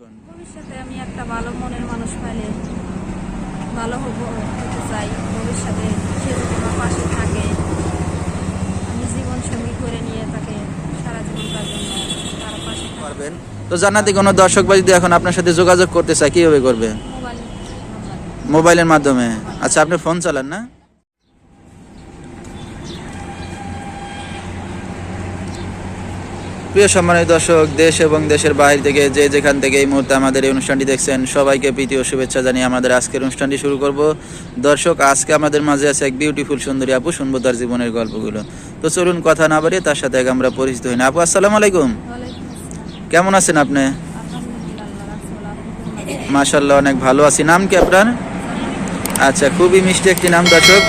ভবিষ্যতে আমি একটা ভালো মনের মানুষ পাইলে ভালো হব হতে চাই। ভবিষ্যতে সে যদি আমার পাশে থাকে আমি জীবন সঙ্গী করে নিয়ে তাকে সারা জীবনকার জন্য তার পাশে পারবেন? তো জান্নাতি কোনো দর্শক বা যদি এখন আপনার সাথে যোগাযোগ করতে চায় কীভাবে করবে? মোবাইলের মাধ্যমে। আচ্ছা আপনি ফোন চালান না? প্রিয় সম্মানিত দর্শক, দেশ এবং দেশের বাইরে থেকে যে যেখান থেকে এই মুহূর্তে আমাদের এই অনুষ্ঠানটি দেখছেন, সবাইকে প্রীতি ও শুভেচ্ছা জানিয়ে আমাদের আজকের অনুষ্ঠানটি শুরু করব। দর্শক, আজকে আমাদের মাঝে আছে এক বিউটিফুল সুন্দরী আপু, শুনব তার জীবনের গল্পগুলো। তো চলুন কথা না বাড়িয়ে তার সাথে আমরা পরিচিত হই। না আপু, আসসালামু আলাইকুম। কেমন আছেন আপনি? মাশাল্লাহ অনেক ভালো আছি। নাম কি আপনার? আচ্ছা খুবই মিষ্টি একটি নাম, দর্শক।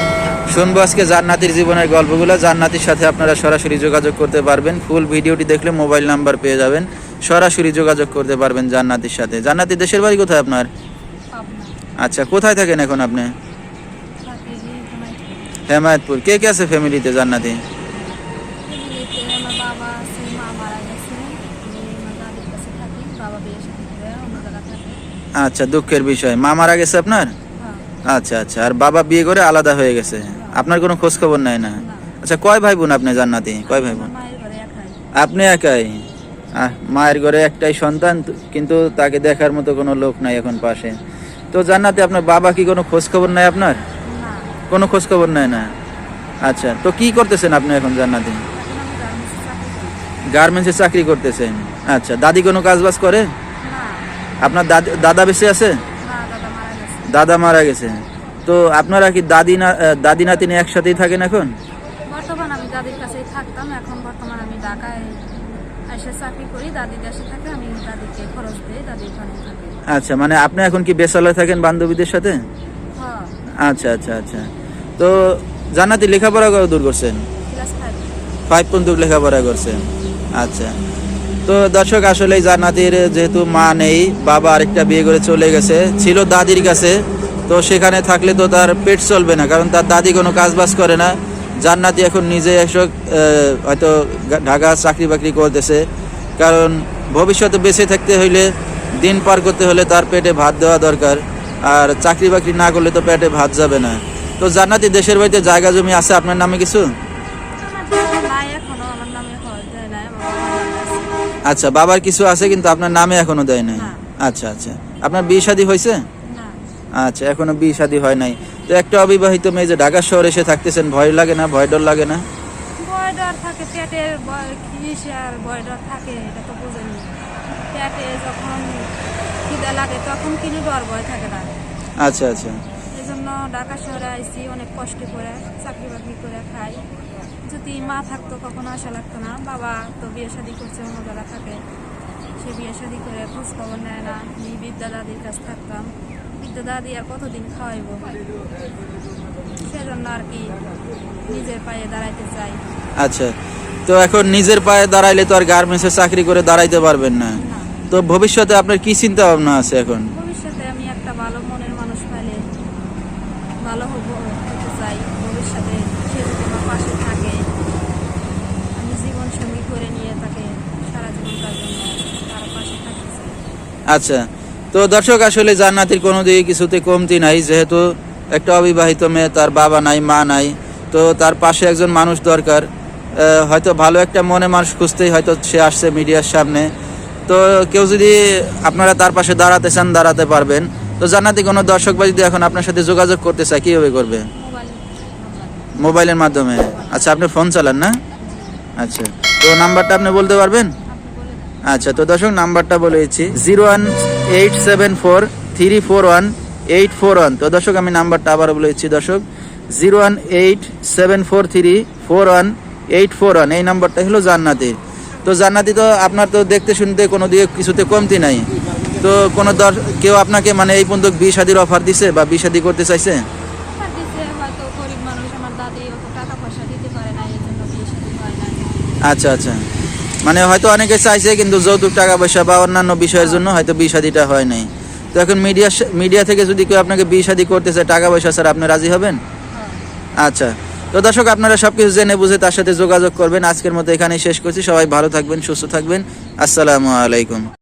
শুনব আজকে জান্নাতির জীবনের গল্পগুলো। জান্নাতির সাথে আপনারা সরাসরি যোগাযোগ করতে পারবেন। ফুল ভিডিওটি দেখলে মোবাইল নাম্বার পেয়ে যাবেন। সরাসরি যোগাযোগ করতে পারবেন জান্নাতির সাথে। জান্নাতি দেশের বাড়ি কোথায় আপনার? আচ্ছা কোথায় থাকেন এখন আপনি? হেমায়তপুর। কে কে আছে ফ্যামিলিতে জান্নাতি? আচ্ছা দুঃখের বিষয়। মা মারা গেছে আপনার? হ্যাঁ। আচ্ছা আচ্ছা। আর বাবা বিয়ে করে আলাদা হয়ে গেছে? আপনার কোনো খোঁজ খবর নাই না। আচ্ছা কয় ভাই বোন আপনি জান্নাতি? কয় ভাই বোন আপনি একাই? আহ, মায়ের ঘরে একটাই সন্তান কিন্তু তাকে দেখার মতো কোনো লোক নাই এখন পাশে। তো জান্নাতে আপনার বাবা কি কোনো খোঁজ খবর নাই আপনার? কোনো খোঁজ খবর নাই না। আচ্ছা তো কি করতেছেন আপনি এখন জান্নাতে? গার্মেন্টসে চাকরি করতেছেন। আচ্ছা দাদি কোনো কাজ বাজ করে আপনার দাদি দাদা বেঁচে আছে? দাদা মারা গেছে। তো আপনারা কি দাদি না দাদি নাতিনি একসাথেই থাকেন এখন? বর্তমান আমি দাদির কাছেই থাকতাম এখন বর্তমান আমি ঢাকায় এসে চাকরি করি দাদি দেশে থাকে আমি দাদিকে খরচ দিই দাদি ওখানে থাকে। আচ্ছা মানে আপনি এখন কি বেসালয় থাকেন বান্ধবীদের সাথে? হ্যাঁ। আচ্ছা আচ্ছা আচ্ছা। তো জান্নাতি লেখাপড়া কত দূর করছেন? ফাইভ। পর্যন্ত লেখাপড়া করছেন। আচ্ছা। তো দর্শক আসলে জান্নাতির যেহেতু মা নেই বাবা আরেকটা বিয়ে করে চলে গেছে। ছিল দাদির কাছে। তো সেখানে থাকলে তো তার পেট চলবে না কারণ তার দাদি কোনো কাজ বাজ করে না। জান্নাতি এখন নিজে এসব হয়তো ঢাকা চাকরি বাকরি করতেছে। কারণ ভবিষ্যতে বেঁচে থাকতে হইলে দিন পার করতে হলে তার পেটে ভাত দেওয়া দরকার। আর চাকরি বাকরি না করলে তো পেটে ভাত যাবে না। তো জান্নাতি দেশের বাড়িতে জায়গা জমি আছে আপনার নামে কিছু। আচ্ছা বাবার কিছু আছে কিন্তু আপনার নামে এখনও দেয় নাই। আচ্ছা আচ্ছা। আপনার বিয়ে শাদী হয়েছে আচ্ছা এখনও বিয়ে শাদী হয় নাই। তো একটা অবিবাহিত মেয়ে যে ঢাকা শহরে এসে থাকতেছেন ভয় লাগে না? ভয় ডর লাগে না? ভয় ডর থাকে পেটের কিসের ভয় ডর থাকে এটা তো বুঝেনি পেটে যখন খিদে লাগে তখন কিনে ডর ভয় থাকে না। আচ্ছা আচ্ছা। এই জন্য ঢাকা শহরে আইসি অনেক কষ্ট করে চাকরি বাকরি করে খাই। যদি মা থাকতো কখনো আশা লাগতো না। বাবা তো বিয়ে শাদি করছে অন্য জায়গা থাকে সে বিয়ে শাদি করে খোঁজ খবর নেয় না। বিদ্যা দাদির কাছ থাকতাম। বিদ্যা দাদি আর কতদিন খাওয়াইব? সেজন্য আর কি নিজের পায়ে দাঁড়াইতে চাই। আচ্ছা তো এখন নিজের পায়ে দাঁড়াইলে তো আর গার্মেন্টসে চাকরি করে দাঁড়াইতে পারবেন না। না। তো ভবিষ্যতে আপনার কি চিন্তা ভাবনা আছে এখন? ভবিষ্যতে আমি একটা ভালো মনের মানুষ পাইলে ভালো হব হতে চাই। ভবিষ্যতে সে যদি আমার পাশে থাকে আমি জীবন সঙ্গী করে নিয়ে তাকে সারা জীবনকার জন্য তার পাশে থাকতে চাই। আচ্ছা তো দর্শক, আসলে জান্নাতির কোনো দিকে কিছুতে কমতি নাই, যেহেতু একটা অবিবাহিত মেয়ে, তার বাবা নাই, মা নাই। তো তার পাশে একজন মানুষ দরকার। হয়তো ভালো একটা মনে মানুষ খুঁজতেই হয়তো সে আসছে মিডিয়ার সামনে। তো কেউ যদি আপনারা তার পাশে দাঁড়াতে চান, দাঁড়াতে পারবেন। তো জান্নাতি কোনো দর্শক বা যদি এখন আপনার সাথে যোগাযোগ করতে চায়, কীভাবে করবে? মোবাইলের মাধ্যমে। আচ্ছা আপনি ফোন চালান না? আচ্ছা তো নাম্বারটা আপনি বলতে পারবেন? আচ্ছা তো দর্শক নাম্বারটা বলে দিচ্ছি zero one eight seven four three four one eight four one. তো দর্শক আমি নাম্বারটা আবার বলে দিচ্ছি দর্শক zero one eight seven four three four one eight four one. এই নাম্বারটা হলো জান্নাতি। তো জান্নাতি তো আপনার তো দেখতে শুনতে কোনো দিকে কিছুতে কমতি নাই। তো কোনো দর কেউ আপনাকে মানে এই পর্যন্ত বিয়ে শাদির অফার দিছে বা বিয়ে শাদি করতে চাইছে? আচ্ছা আচ্ছা। মানে হয়তো অনেকে চাইছে কিন্তু যৌতুক টাকা পয়সা বা অন্যান্য বিষয়ের জন্য হয়তো বিয়ে শাদিটা হয় নাই। তো এখন মিডিয়া মিডিয়া থেকে যদি কেউ আপনাকে বিয়ে শাদি করতে চায় টাকা পয়সা স্যার আপনি রাজি হবেন? হ্যাঁ। আচ্ছা। তো দর্শক আপনারা সব কিছু জেনে বুঝে তার সাথে যোগাযোগ করবেন। আজকের মতো এখানেই শেষ করছি। সবাই ভালো থাকবেন সুস্থ থাকবেন। আসসালামু আলাইকুম।